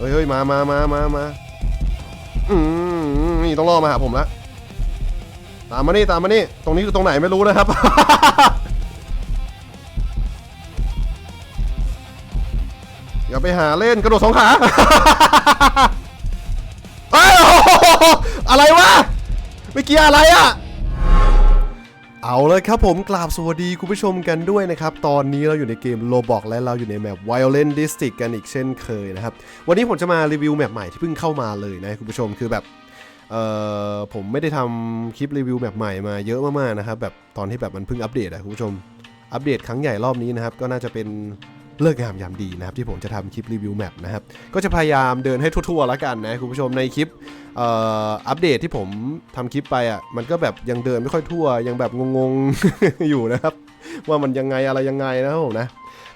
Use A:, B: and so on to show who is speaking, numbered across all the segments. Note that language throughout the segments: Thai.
A: เฮ้ยเฮ้ยมามามามามาอืมนี่ต้องล่อมาหาผมละตามมานี่ตามมานี่ตรงนี้คือตรงไหนไม่รู้นะครับ อย่าไปหาเล่นกระโดดสองขาเอ้ยโอ้โหอะไรวะ เมื่อกี้อะไรอะ เอาเลยครับผมกราบสวัสดีคุณผู้ชมกันด้วยนะครับ ตอนนี้เราอยู่ในเกมโลบอกและเราอยู่ในแมป Violent District กันอีกเช่นเคยนะครับ วันนี้ผมจะมารีวิวแมปใหม่ที่เพิ่งเข้ามาเลยนะคุณผู้ชมคือแบบเอ่อผมไม่ได้ทำคลิปรีวิวแมปใหม่มาเยอะมากๆนะครับแบบตอนที่แบบมันเพิ่งอัปเดตอะคุณผู้ชมอัปเดตครั้งใหญ่รอบนี้นะครับก็น่าจะเป็น เลิกงามยามดีนะครับที่ผมจะทำคลิปรีวิวแมปนะครับก็จะพยายามเดินให้ทั่วๆแล้วกันนะคุณผู้ชมในคลิปอ,อ,อัปเดตที่ผมทำคลิปไปอะมันก็แบบยังเดินไม่ค่อยทั่ว ยังแบบงงๆอยู่นะครับ ว่ามันยังไงอะไรยังไงนะครับผมนะ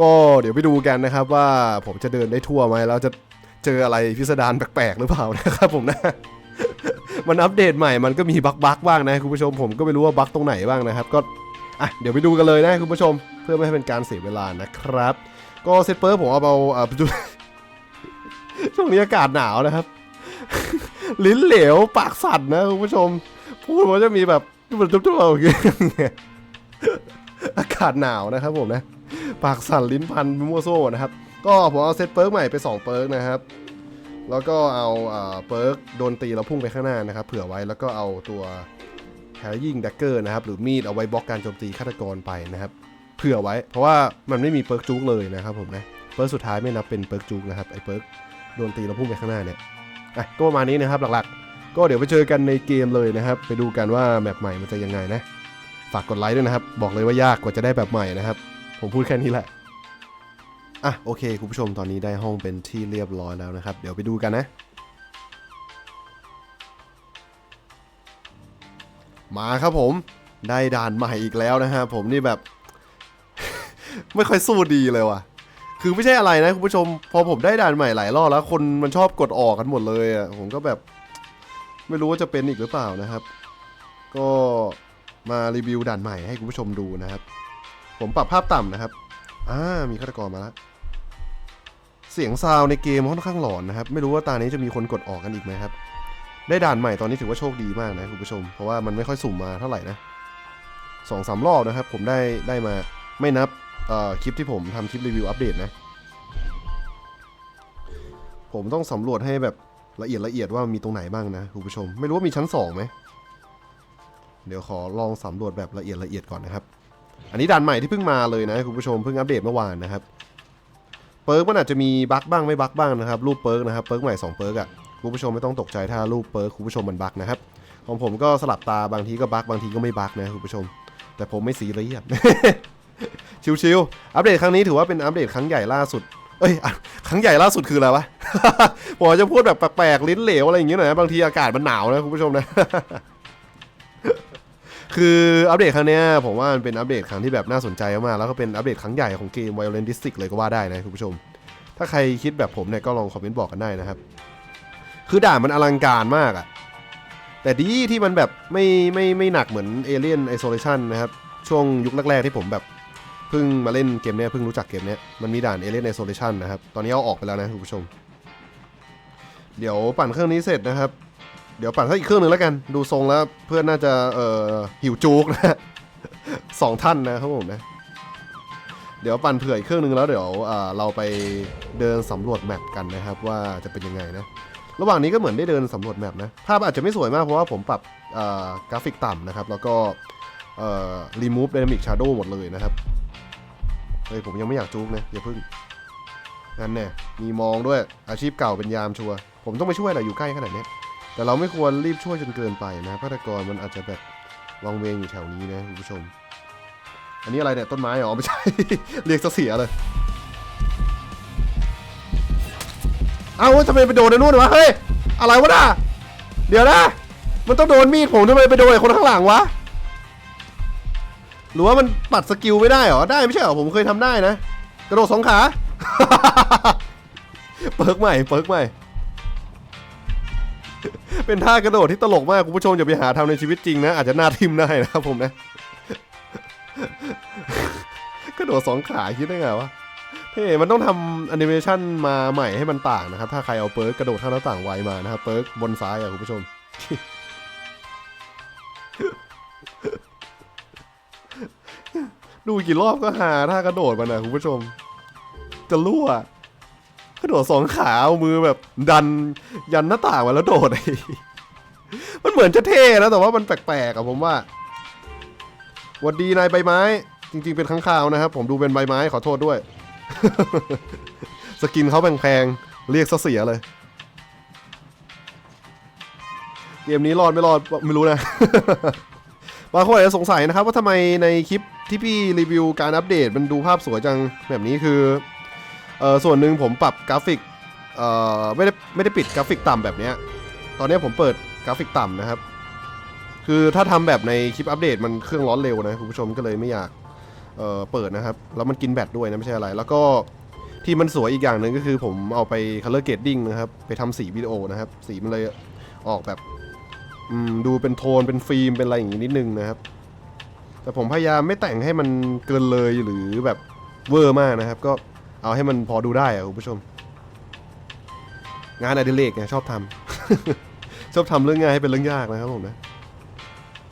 A: ก็เดี๋ยวไปดูกันนะครับว่าผมจะเดินได้ทั่วไหมแล้วจะเจออะไรพิสดารแปลกๆหรือเปล่านะครับผมนะมันอัปเดตใหม่มันก็มีบั๊กบั๊กๆบ้างนะคุณผู้ชมผมก็ไม่รู้ว่าบั๊กตรงไหนบ้างนะครับ ก็อะเดี๋ยวไปดูกันเลยนะคุณผู้ชม เพื่อไม่ให้เป็นการเสียเวลานะครับ ก็เซตเปิร์ผมเอาเอาอ่าดูช่วงนี้อากาศหนาวนะครับ ลิ้นเหลวปากสั่นนะคุณผู้ชม พูดว่าจะมีแบบทุบๆๆอย่างเงี้ยอากาศหนาวนะครับผมนะ ปากสั่นลิ้นพันมั่วโซ่นะครับ ก็ผมเอาเซตเปิร์กใหม่ไป 2 เปิร์กนะครับ แล้วก็เอาอ่าเปิร์กโดนตีแล้วพุ่งไปข้างหน้านะครับ เผื่อไว้แล้วก็เอาตัวแฮร์ยิงดักเกอร์นะครับ หรือมีดเอาไว้บล็อกการโจมตีฆาตกรไปนะครับ เผื่อไว้ เพราะว่ามันไม่มีเปิร์กจุกเลยนะครับผมนะ เปิร์กสุดท้ายไม่นับเป็นเปิร์กจุกนะครับไอ้เปิร์กโดนตีแล้วพุ่งไปข้างหน้าเนี่ยอะก็ประมาณนี้นะครับหลักๆ ก็เดี๋ยวไปเจอกันในเกมเลยนะครับ ไปดูกันว่าแมปใหม่มันจะยังไงนะ ฝากกดไลค์ด้วยนะครับ บอกเลยว่ายากกว่าจะได้แบบใหม่นะครับ ผมพูดแค่นี้แหละ อะโอเคคุณผู้ชมตอนนี้ได้ห้องเป็นที่เรียบร้อยแล้วนะครับ เดี๋ยวไปดูกันนะ มาครับผมได้ด่านใหม่อีกแล้วนะฮะผมนี่แบบ ไม่ค่อยสู้ดีเลยว่ะ คือไม่ใช่อะไรนะคุณผู้ชม พอผมได้ด่านใหม่หลายรอบแล้ว คนมันชอบกดออกกันหมดเลยอะ ผมก็แบบ ไม่รู้ว่าจะเป็นอีกหรือเปล่านะครับ ก็มารีวิวด่านใหม่ให้คุณผู้ชมดูนะครับ ผมปรับภาพต่ำนะครับ อ่า มีฆาตกรมาแล้ว เสียงซาวในเกมค่อนข้างหลอนนะครับ ไม่รู้ว่าตานี้จะมีคนกดออกกันอีกไหมครับ ได้ด่านใหม่ตอนนี้ถือว่าโชคดีมากนะคุณผู้ชม เพราะว่ามันไม่ค่อยสุ่มมาเท่าไหร่นะสองสามรอบนะครับ ผมได้ได้มาไม่นับ เอ่อคลิปที่ผมทำคลิปรีวิวอัปเดตนะ ผมต้องสำรวจให้แบบละเอียดละเอียดว่ามีตรงไหนบ้างนะคุณผู้ชม ไม่รู้ว่ามีชั้นสองไหมเดี๋ยวขอลองสำรวจแบบละเอียดละเอียดก่อนนะครับ อันนี้ด่านใหม่ที่เพิ่งมาเลยนะคุณผู้ชมเพิ่งอัปเดตเมื่อวานนะครับเปิร์กมันอาจจะมีบั๊กบ้างไม่บั๊กบ้างนะครับรูปเปิร์กนะครับเปิร์กใหม่สองเปิร์กอะคุณผู้ชมไม่ต้องตกใจถ้ารูปเปิร์กคุณผู้ชมมันบั๊กนะครับของผมก็สลับตาบางทีก็บั๊กบางทีก็ไม่บั๊กนะคุณผู้ชม แต่ผมไม่สีละเอียด ชิวๆอัปเดตครั้งนี้ถือว่าเป็นอัปเดตครั้งใหญ่ล่าสุด เอ้ย ครั้งใหญ่ล่าสุดคืออะไรวะ ผมจะพูดแบบแปลกๆลิ้นเหลวอะไรอย่างเงี้ยหน่อยนะบางทีอากาศมันหนาวนะคุณผู้ชมนะ คืออัปเดตครั้งนี้ผมว่ามันเป็นอัปเดตครั้งที่แบบน่าสนใจมากแล้วก็เป็นอัปเดตครั้งใหญ่ของเกม Violent District เลยก็ว่าได้นะคุณผู้ชม ถ้าใครคิดแบบผมเนี่ยก็ลองคอมเมนต์บอกกันได้นะครับ คือด่านมันอลังการมากอะแต่ดีที่มันแบบไม่ไม่ไม่หนักเหมือน Alien Isolation นะครับ ช่วงยุคแรกๆที่ผมแบบ เพิ่งมาเล่นเกมเนี้ยเพิ่งรู้จักเกมเนี้ยมันมีด่าน Alien Isolation นะครับ ตอนนี้เอาออกไปแล้วนะคุณผู้ชม เดี๋ยวปั่นเครื่องนี้เสร็จนะครับ เดี๋ยวปั่นสักอีกเครื่องหนึ่งแล้วกัน ดูทรงแล้วเพื่อนน่าจะเอ่อหิวจุกนะสองท่านนะครับผมนะเดี๋ยวปั่นเผื่ออีกเครื่องหนึงแล้วเดี๋ยวอ่าเราไปเดินสำรวจแมปกันนะครับ ว่าจะเป็นยังไงนะ ระหว่างนี้ก็เหมือนได้เดินสำรวจแมปนะภาพอาจจะไม่สวยมากเพราะว่าผมปรับกราฟิกต่ำนะครับ แล้วก็เอ่อ remove dynamic shadow หมดเลยนะครับ เฮ้ยผมยังไม่อยากจุกนะอย่าพึ่งนั่นแน่มีมองด้วยอาชีพเก่าเป็นยามชัวผมต้องไปช่วยแหละอยู่ใกล้ขนาดเนี้ยแต่เราไม่ควรรีบช่วยจนเกินไปนะฆาตกรมันอาจจะแบบวังเวงอยู่แถวนี้นะคุณผู้ชม อันนี้อะไรเนี่ยต้นไม้เหรอไม่ใช่ เรียกเสียเลยเอาทำไมไปโดนไอ้นู่นวะเฮ้ยอะไรวะน่ะเดี๋ยวนะมันต้องโดนมีดผมทำไมไปโดนไอ้คนข้างหลังวะ รือว่ามันปัดสกิลไม่ได้เหรอ ได้ไม่ใช่เหรอ ผมเคยทำได้นะ กระโดดสองขา เปิร์กใหม่ เปิร์กใหม่ เป็นท่ากระโดดที่ตลกมาก คุณผู้ชมอย่าไปหาทำในชีวิตจริงนะ อาจจะหน้าทิมได้นะครับผมนะ กระโดดสองขาคิดได้ไงวะเท่มันต้องทำแอนิเมชันมาใหม่ให้มันต่างนะครับ ถ้าใครเอาเปิร์กกระโดดข้ามหน้าต่างไวมานะครับ เปิร์กบนซ้ายอะคุณผู้ชม ดูกี่รอบก็หาถ้ากระโดดมันนะคุณผู้ชม จะรั่วกระโดดสองขาเอามือแบบดันยันหน้าต่างมาแล้วโดดมันเหมือนจะเท่นะแต่ว่ามันแปลกๆอะผมว่าหวัดดีนายใบไม้ จริง ๆ เป็นข้างคาวนะครับ ผมดูเป็นใบไม้ขอโทษด้วย สกินเขาแพงๆเรียกซะเสียเลยเกมนี้รอดไม่รอดไม่รู้นะ บางคนอาจจะสงสัยนะครับว่าทำไมในคลิปที่พี่รีวิวการอัปเดตมันดูภาพสวยจังแบบนี้คือเออส่วนหนึ่งผมปรับกราฟิกเออไม่ได้ไม่ได้ปิดกราฟิกต่ำแบบนี้ตอนนี้ผมเปิดกราฟิกต่ำนะครับ คือถ้าทำแบบในคลิปอัปเดตมันเครื่องร้อนเร็วนะคุณผู้ชมก็เลยไม่อยากเออเปิดนะครับแล้วมันกินแบตด้วยนะไม่ใช่อะไร แล้วก็ที่มันสวยอีกอย่างหนึ่งก็คือผมเอาไป color grading นะครับ ไปทำสีวิดีโอนะครับ สีมันเลยออกแบบ อืมดูเป็นโทนเป็นฟิล์มเป็นอะไรอย่างงี้นิดนึงนะครับ แต่ผมพยายามไม่แต่งให้มันเกินเลยหรือแบบเวอร์มากนะครับ ก็เอาให้มันพอดูได้อะคุณผู้ชม งานอดิเรกไงชอบทำ ชอบทำเรื่องง่ายให้เป็นเรื่องยากนะครับผมนะ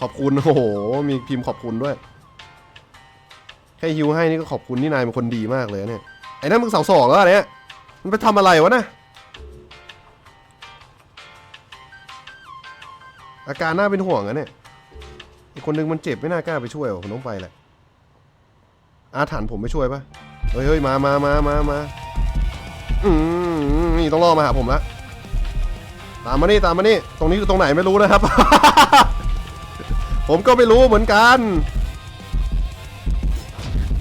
A: ขอบคุณโอ้โห มีพิมพ์ขอบคุณด้วยแค่ฮิวให้นี่ก็ขอบคุณนี่นายเป็นคนดีมากเลยเนี่ยไอ้นั่นมึงเสาสองแล้วอะเนี่ยมันไปทำอะไรวะนะ อาการน่าเป็นห่วงอะเนี่ยอีกคนนึงมันเจ็บไม่น่ากล้าไปช่วยว่ะผมต้องไปแหละอาถรรพ์ผมไม่ช่วยปะเฮ้ยเฮ้ยมามามามามาอืมนี่ต้องล่อมาหาผมละตามมานี่ตามมานี่ตรงนี้คือตรงไหนไม่รู้นะครับ ผมก็ไม่รู้เหมือนกัน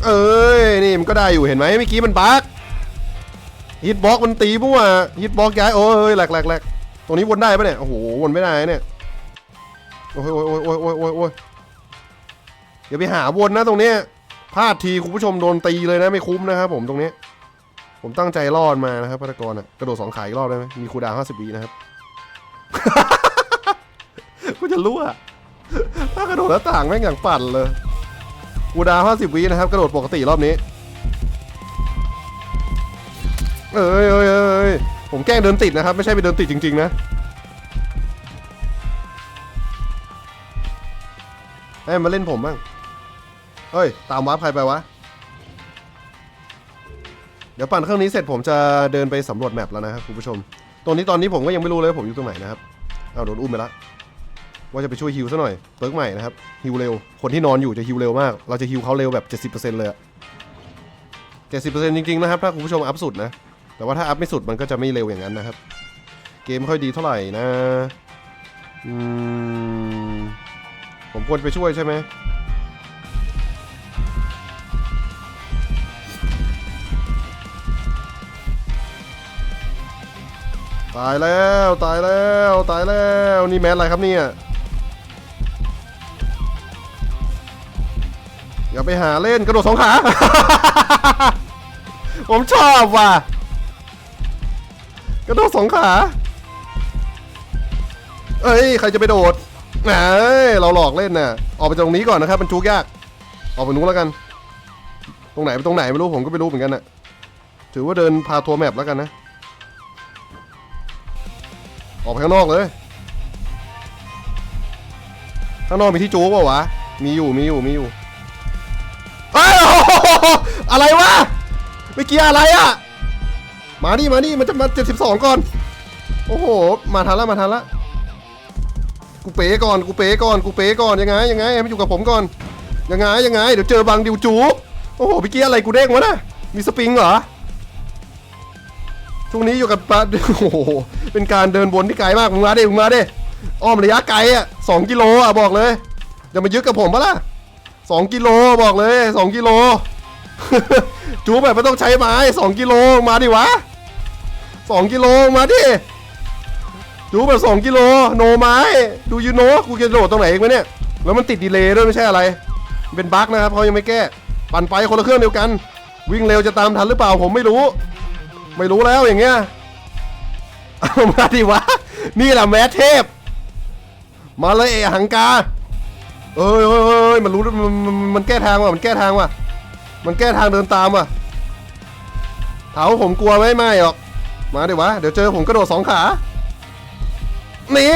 A: เอ้ยนี่มันก็ได้อยู่เห็นไหมเมื่อกี้มันบั๊กฮิตบล็อกมันตีมั่วฮิตบล็อกย้ายโอ้ยแหลกแหลกแหลกตรงนี้วนได้ปะเนี่ยโอ้โหวนไม่ได้เนี่ย โอ้ยโอ้ยโอ้ยโอ้ยโอ้ยโอ้ยโอ้ยอย่าไปหาวนนะตรงเนี้ยพลาดทีคุณผู้ชมโดนตีเลยนะไม่คุ้มนะครับผมตรงนี้ ผมตั้งใจรอดมานะครับพัตกรอะกระโดดสองขาอีกรอบได้ไหมมีคูดาวห้าสิบวินะครับกูจะรู้อะถ้ากระโดดหน้าต่างแม่งอย่างปั่นเลยคูดาวห้าสิบวินะครับ กระโดดปกติรอบนี้ เอ้ยเอ้ยเอ้ยผมแกล้งเดินติดนะครับ ไม่ใช่ไปเดินติดจริง ๆ นะ ให้มาเล่นผมบ้างเฮ้ย ตามวาร์ปใครไปวะ เดี๋ยวปั่นเครื่องนี้เสร็จผมจะเดินไปสำรวจแมปแล้วนะครับคุณผู้ชม ตรงนี้ตอนนี้ผมก็ยังไม่รู้เลยผมอยู่ตรงไหนนะครับ เอาโดนอุ้มไปละ ว่าจะไปช่วยฮิวซะหน่อย เปิร์กใหม่นะครับฮิวเร็ว คนที่นอนอยู่จะฮิวเร็วมาก เราจะฮิวเขาเร็วแบบ 70%เลยอะ70%จริงๆนะครับถ้าคุณผู้ชมอัพสุดนะ แต่ว่าถ้าอัพไม่สุดมันก็จะไม่เร็วอย่างนั้นนะครับ เกมค่อยดีเท่าไหร่นะ อืม ผมควรไปช่วยใช่ไหมตายแล้วตายแล้วตายแล้วนี่แมสอะไรครับเนี่ยอย่าไปหาเล่นกระโดดสองขา ผมชอบว่ะกระโดดสองขา เอ้ย ใครจะไปโดด เอ้ยเราหลอกเล่นน่ะ ออกไปจากตรงนี้ก่อนนะครับ มันจุกยาก ออกไปนู้นแล้วกัน ตรงไหนไปตรงไหนไม่รู้ผมก็ไม่รู้เหมือนกันน่ะ ถือว่าเดินพาทัวร์แมปแล้วกันนะ ออกไปข้างนอกเลย ข้างนอกมีที่จู๊เปล่าวะ มีอยู่ มีอยู่ มีอยู่เอ้ยอะไรวะเมื่อกี้อะไรอะมาดิมาดิมันจะมา72ก่อน โอ้โห มาทันละ มาทันละ กูเป๋ก่อนกูเป๋ก่อนกูเป๋ก่อนยังไงยังไงให้มันอยู่กับผมก่อนยังไงยังไง เดี๋ยวเจอบางดิวจูโอ้โหเมื่อกี้อะไรกูเด้งวะนะมีสปริงเหรอช่วงนี้อยู่กับปลาโอ้โหเป็นการเดินวนที่ไกลมากมึงมาดิมึงมาดิอ้อมระยะไกลอะสองกิโลอะบอกเลยจะมายึดกับผมปะล่ะสองกิโลบอกเลยสองกิโลจูแบบไม่ต้องใช้ไม้สองกิโลมาดิวะสองกิโลมาดิ จูแบบสองกิโลโนไม้ดูยูโนกูจะโดดตรงไหนเองวะเนี่ยแล้วมันติดดีเลย์ด้วยไม่ใช่อะไรเป็นบั๊กนะครับเขายังไม่แก้ ปั่นไปคนละเครื่องเดียวกัน วิ่งเร็วจะตามทันหรือเปล่าผมไม่รู้ ไม่รู้แล้วอย่างเงี้ยเอามาดิวะ นี่แหละแมทเทพ มาเลยเอหังกา เอ้ยเอ้ยเอ้ยมันรู้มันมันแก้ทางว่ะมันแก้ทางว่ะ มันแก้ทางเดินตามว่ะถามว่าผมกลัวไหมไม่หรอก มาดี๋ยววะ เดี๋ยวเจอผมกระโดดสองขา นี่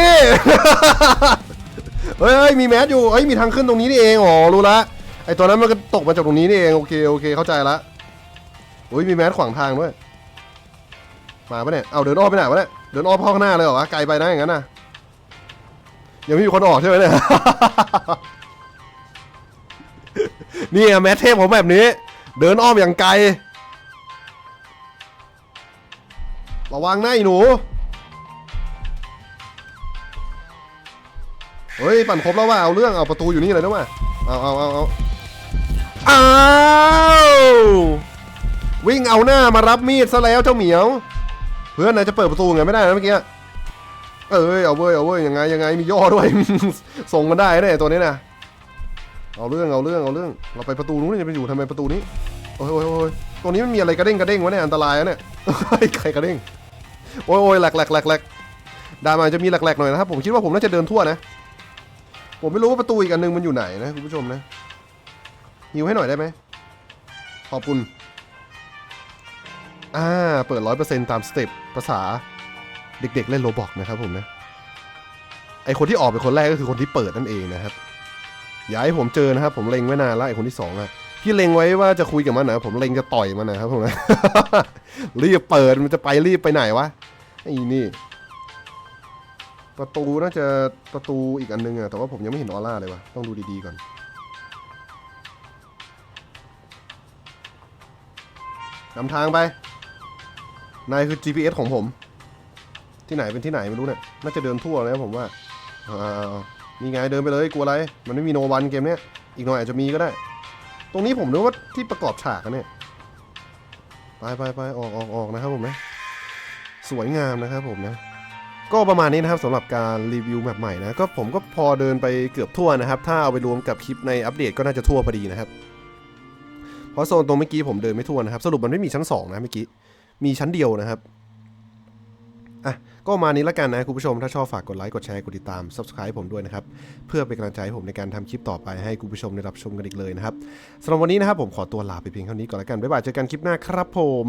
A: เฮ้ยมีแมสอยู่เฮ้ยมีทางขึ้นตรงนี้นี่เองอ๋อรู้ละไอตัวนั้นมันก็ตกมาจากตรงนี้นี่เองโอเคโอเคเข้าใจละโอ้ยมีแมสขวางทางด้วยมาปะเนี่ยเอาเดินอ้อมไปไหนวะเนี่ยเดินอ้อมข้างหน้าเลยเหรอวะไกลไปนะอย่างนั้นน่ะยังไม่มีคนออกใช่ไหมเนี่ยนี่แมสเทพผมแบบนี้ เดินอ้อมอย่างไกล ระวังหนะไอ้หนู เฮ้ยปั่นครบแล้วว่าเอาเรื่องเอาประตูอยู่นี่เลยนะว่าเอาเอาเอาเอาเอาวิ่งเอาหน้ามารับมีดซะแล้วเจ้าเหมียว เพื่อนนายจะเปิดประตูไงไม่ได้นะเมื่อกี้เอ้ยเอาเว้ยเอาเว้ยยังไงยังไงมีย่อด้วยส่งมันได้เนี่ยตัวนี้นะเอาเรื่องเอาเรื่องเอาเรื่อง เราไปประตูนู้นจะไปอยู่ทำไมประตูนี้โอ้ยโอ้ยโอ้ยตัวนี้มันมีอะไรกระเด้งกระเด้งวะเนี่ยอันตรายนะเนี่ยเฮ้ยใครกระเด้งโอ้ยโอ้ยแหลกแหลกแหลกแหลกดามาจะมีแหลกแหลกหน่อยนะครับผมคิดว่าผมน่าจะเดินทั่วนะ ผมไม่รู้ว่าประตูอีกอันหนึงมันอยู่ไหนนะคุณผู้ชมนะฮิวให้หน่อยได้ไหมขอบคุณ อ่า เปิดร้อยเปอร์เซ็นต์ตามสเต็ปภาษาเด็กๆเล่นโรบอกนะครับผมนะ ไอคนที่ออกเป็นคนแรกก็คือคนที่เปิดนั่นเองนะครับ อย่าให้ผมเจอนะครับ ผมเล็งไว้นานแล้วไอคนที่สองอะที่เล็งไว้ว่าจะคุยกับมันนะผมเล็งจะต่อยมันนะครับผมนะรีบเปิดมันจะไปรีบไปไหนวะไอ้นี่ ประตูน่าจะประตูอีกอันนึงอะแต่ว่าผมยังไม่เห็นออร่าเลยวะต้องดูดีๆก่อน นำทางไป นายคือ GPS ของผม ที่ไหนเป็นที่ไหนไม่รู้เนี่ยน่าจะเดินทั่วเลยผมว่าอ่านี่ไงเดินไปเลยกลัวอะไร มันไม่มีโนวันเกมเนี้ยอีกหน่อยอาจจะมีก็ได้ ตรงนี้ผมนึกว่าที่ประกอบฉากอะเนี่ยไปไปไปออกออกออกนะครับผมนะสวยงามนะครับผมนะ ก็ประมาณนี้นะครับสำหรับการรีวิวแบบใหม่นะก็ผมก็พอเดินไปเกือบทั่วนะครับ ถ้าเอาไปรวมกับคลิปในอัปเดตก็น่าจะทั่วพอดีนะครับ เพราะโซนตรงเมื่อกี้ผมเดินไม่ทั่วนะครับ สรุปมันไม่มีชั้นสองนะเมื่อกี้ มีชั้นเดียวนะครับอะก็ประมาณนี้ล้วกันนะคุณผู้ชม ถ้าชอบฝากกดไลค์กดแชร์กดติดตาม subscribe ผมด้วยนะครับ เพื่อเป็นกำลังใจให้ผมในการทำคลิปต่อไปให้คุณผู้ชมได้รับชมกันอีกเลยนะครับสำหรับวันนี้นะครับผมขอตัวลาไปเพียงเท่านี้ก่อนล้วกันบ๊ายบายเจอกันคลิปหน้าครับผม